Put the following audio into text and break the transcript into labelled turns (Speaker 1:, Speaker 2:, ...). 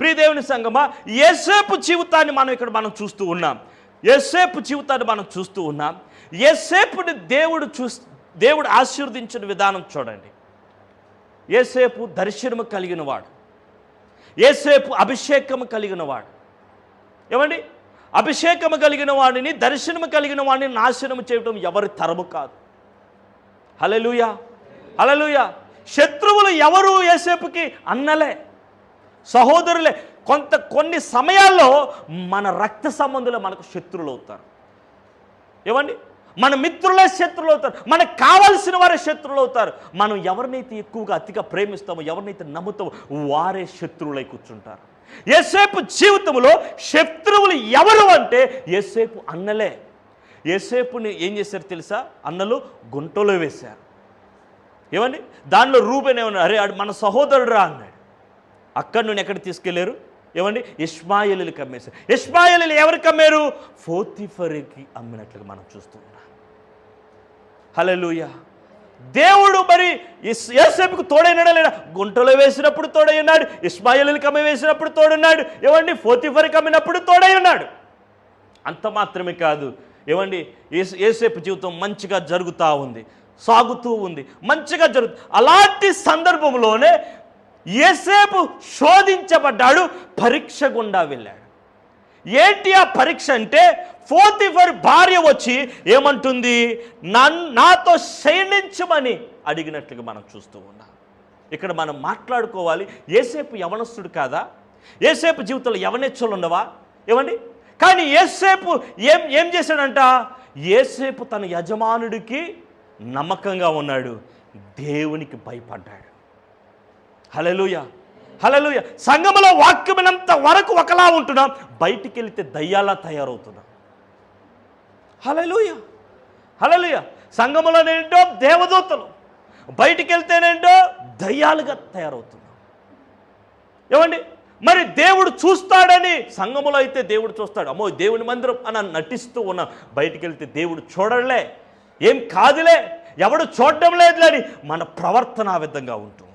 Speaker 1: ప్రియదేవుని సంగమా ఏసేపు జీవితాన్ని మనం ఇక్కడ మనం చూస్తూ ఉన్నాం. ఏసేపు జీవితాన్ని మనం చూస్తూ ఉన్నాం. ఏసేపుని దేవుడు చూ దేవుడు ఆశీర్వదించిన విధానం చూడండి. ఏసేపు దర్శనము కలిగిన వాడు ఏసేపు అభిషేకము కలిగిన వాడు ఏమండి? అభిషేకము కలిగిన వాడిని దర్శనము కలిగిన వాడిని నాశనము చేయడం ఎవరి తరము కాదు. హలలుయా హలలుయా శత్రువులు ఎవరు ఏసేపుకి అన్నలే. సహోదరులే కొంత కొన్ని సమయాల్లో మన రక్త సంబంధులు మనకు శత్రువులు అవుతారు ఏమండి? మన మిత్రులే శత్రువులు అవుతారు మనకు కావలసిన వారే శత్రువులు అవుతారు మనం ఎవరినైతే ఎక్కువగా అతిగా ప్రేమిస్తామో ఎవరినైతే నమ్ముతామో వారే శత్రువులై కూర్చుంటారు. ఏసేపు జీవితంలో శత్రువులు ఎవరు అంటే ఏసేపు అన్నలే. ఏసేపుని ఏం చేశారు తెలుసా? అన్నలు గుంటలో వేశారు. ఏమండి? దానిలో రూపేనే ఉన్నారు అరే మన మన సహోదరుడురా అన్నాడు. అక్కడి నుండి ఎక్కడ తీసుకెళ్ళారు? ఏమండి? ఇష్మాయిలు కమ్మేశారు. ఇష్మాయిలు ఎవరికి కమ్మారు? ఫోతిఫరికి అమ్మినట్లుగా మనం చూస్తూ ఉన్నాం. హలలుయ దేవుడు మరి ఏసేపుకు తోడైనాడా లేడా గుంటలో వేసినప్పుడు తోడై ఉన్నాడు. ఇస్మాయిలు కమ్మి వేసినప్పుడు తోడున్నాడు ఏమండి? ఫోతిఫరికి అమ్మినప్పుడు తోడై ఉన్నాడు. అంత మాత్రమే కాదు. ఏమండి? ఏసేపు జీవితం మంచిగా జరుగుతూ ఉంది. సాగుతూ ఉంది. మంచిగా జరుగుతుంది అలాంటి సందర్భంలోనే ఏసేపు శోధించబడ్డాడు పరీక్ష గుండా వెళ్ళాడు. ఏంటి ఆ పరీక్ష అంటే ఫోర్తిఫర్ భార్య వచ్చి ఏమంటుంది? నన్ నాతో శయనించమని అడిగినట్లుగా మనం చూస్తూ ఉన్నాం. ఇక్కడ మనం మాట్లాడుకోవాలి ఏసేపు యవనస్తుడు కాదా? ఏసేపు జీవితంలో యవనెచ్చలు ఉండవా? ఏమండి? కానీ ఏసేపు ఏం ఏం చేశాడంట? ఏసేపు తన యజమానుడికి నమ్మకంగా ఉన్నాడు దేవునికి భయపడ్డాడు. హలలుయ హలలుయ సంఘములో వాక్యమైనంత వరకు ఒకలా ఉంటున్నాం బయటికి వెళితే దయ్యాలా తయారవుతున్నాం. హలలుయ హలలుయ సంఘములోనేంటో దేవదూతలు బయటికి వెళ్తేనేంటో దయ్యాలుగా తయారవుతున్నాం. ఏమండి? మరి దేవుడు చూస్తాడని సంఘములో అయితే దేవుడు చూస్తాడు. అమ్మో దేవుని మందిరం అని నటిస్తూ ఉన్నాం బయటికి వెళ్తే దేవుడు చూడలే ఏం కాదులే. ఎవడు చూడడం లేదులే అని మన ప్రవర్తన ఆ విధంగా ఉంటుంది